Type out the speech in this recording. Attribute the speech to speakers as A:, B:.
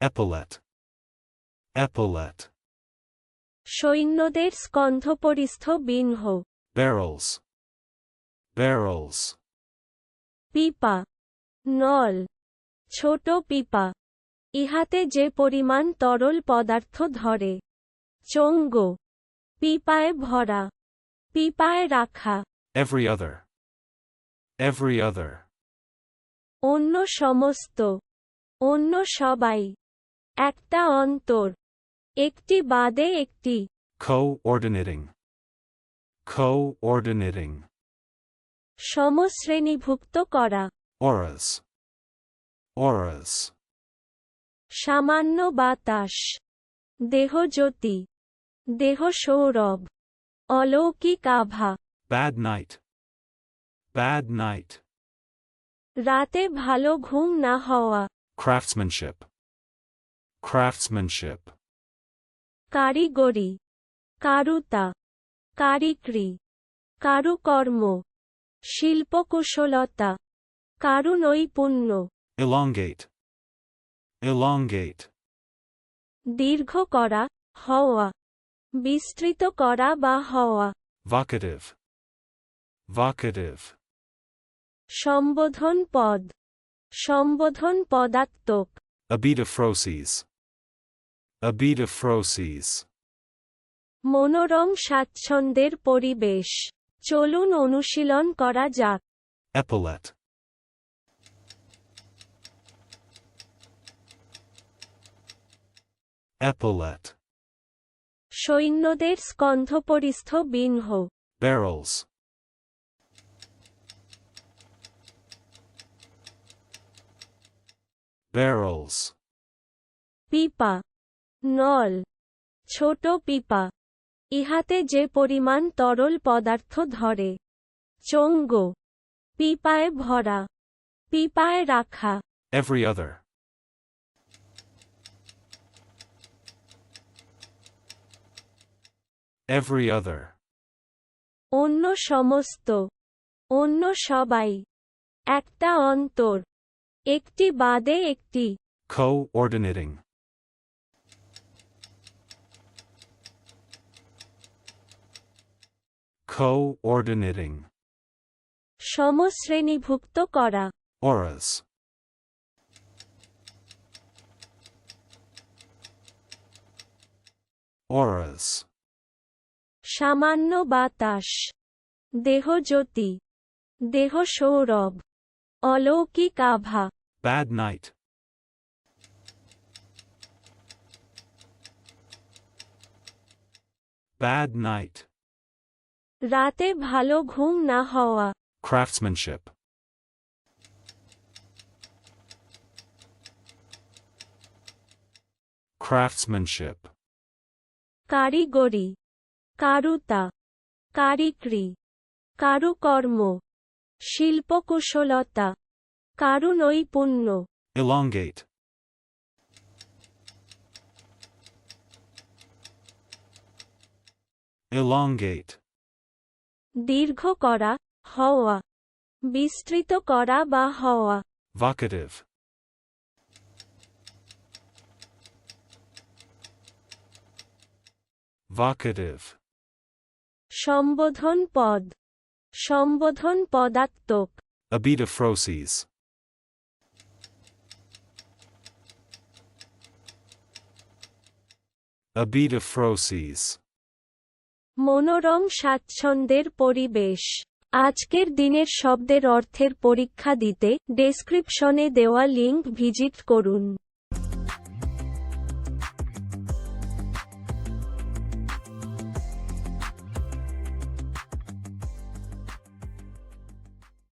A: Epaulette. Epaulette.
B: সৈন্যদের স্কন্ধপরিস্থ বিনহ
A: Barrels. Barrels.
B: পিপা নল ছোট পিপা ইহাতে যে পরিমাণ তরল পদার্থ ধরে চঙ্গ পিপায় ভরা পিপায় রাখা
A: Every other. Every other.
B: অন্য সমস্ত অন্য সবাই একটা অন্তর একটি বাদে একটি
A: Co-ordinating. Co-ordinating.
B: সমশ্রেণীভুক্ত করা
A: Auras. Auras.
B: সামান্য বাতাস দেহজ্যোতি দেহ সৌরভ অলৌকিক আভা
A: Bad night. Bad night.
B: রাতে ভালো ঘুম না হওয়া
A: Craftsmanship. Craftsmanship.
B: কারিগরি কারুতা কারিক্রি কারুকর্ম শিল্পকুশলতা কারুনৈপুণ্য
A: Elongate. Elongate.
B: দীর্ঘ করা হওয়া বিস্তৃত করা বা হওয়া
A: Vocative. Vocative.
B: সম্বোধন পদ সম্বোধন পদাত্মক
A: Abetophrosis. Abetophrosis.
B: মনোরম স্বাচ্ছন্দ্যের পরিবেশ চলুন অনুশীলন করা যাক
A: Epaulette. Epaulette.
B: সৈন্যদের স্কন্ধপরিস্থ বিনহ
A: Barrels. Barrels.
B: পিপা নল ছোট পিপা ইহাতে যে পরিমাণ তরল পদার্থ ধরে চঙ্গ পিপায় ভরা পিপায় রাখা
A: Every other. Every other.
B: অন্য সমস্ত অন্য সবাই একটা অন্তর একটি বাদে একটি
A: Co-ordinating. Co-ordinating.
B: সমশ্রেণীভুক্ত করা
A: Auras. Auras.
B: সামান্য বাতাস দেহজ্যোতি দেহ সৌরভ অলৌকিক আভা
A: Bad night. Bad night.
B: রাতে ভালো ঘুম না হওয়া
A: Craftsmanship. Craftsmanship.
B: কারিগরি কারুতা কারিক্রি কারুকর্ম শিল্পকুশলতা কারুনৈপুণ্য
A: Elongate. Elongate.
B: দীর্ঘ করা হওয়া বিস্তৃত করা বা হওয়া
A: Vocative. Vocative.
B: সম্বোধন পদ সম্বোধন পদাত্মক
A: Abetophrosis. Abetophrosis.
B: মনোরম স্বাচ্ছন্দ্যের পরিবেশ। আজকের দিনের শব্দের অর্থের পরীক্ষা দিতে ডেসক্রিপশনে দেওয়া লিঙ্ক ভিজিট করুন।